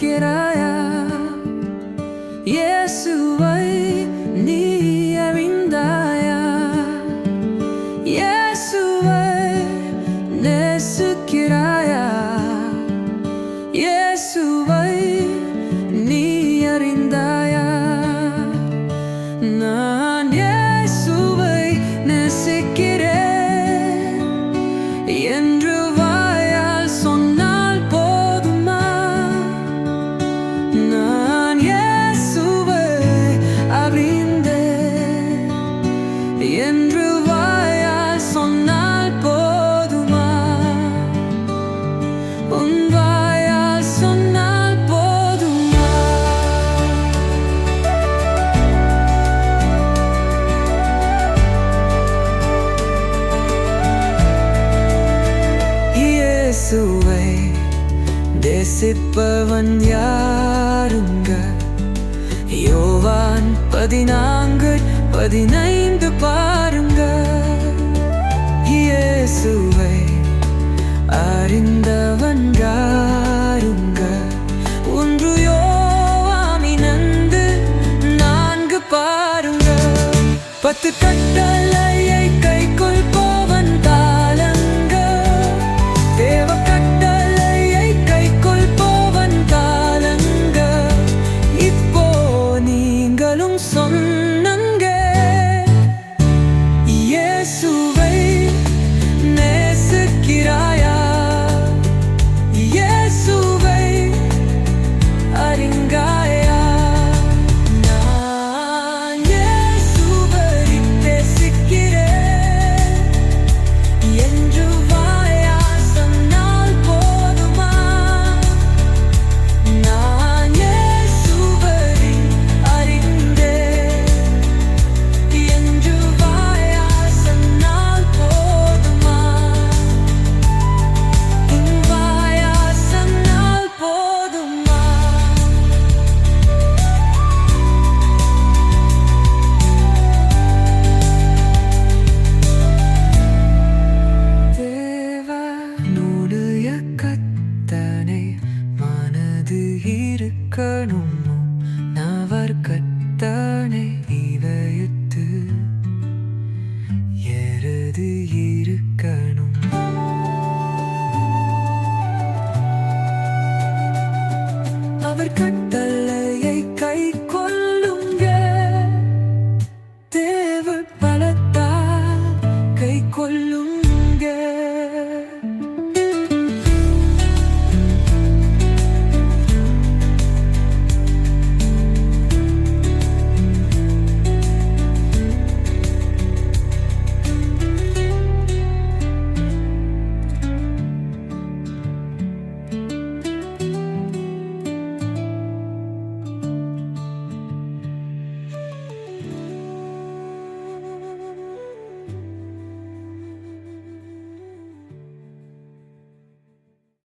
இருக்கிறாயா இயேசுவை நீ அறிந்தாயா? இயேசுவை நேசுக்கிறாயா? இயேசுவை நீ அறிந்தாயா? நான் இயேசுவை நேசிக்கிறேன். என்று இயேசுவை தேசிப்பவன் யாருங்க? யோவான் பதினான்கு பதினைந்து பாருங்க. இயேசுவை அறிந்தவன் யாருங்க? ஒன்று யோவாமி நந்து நான்கு பாருங்க. பத்து கட்டளை കേൾക്കണമോ നവർക്കത്താണ് ഇവർ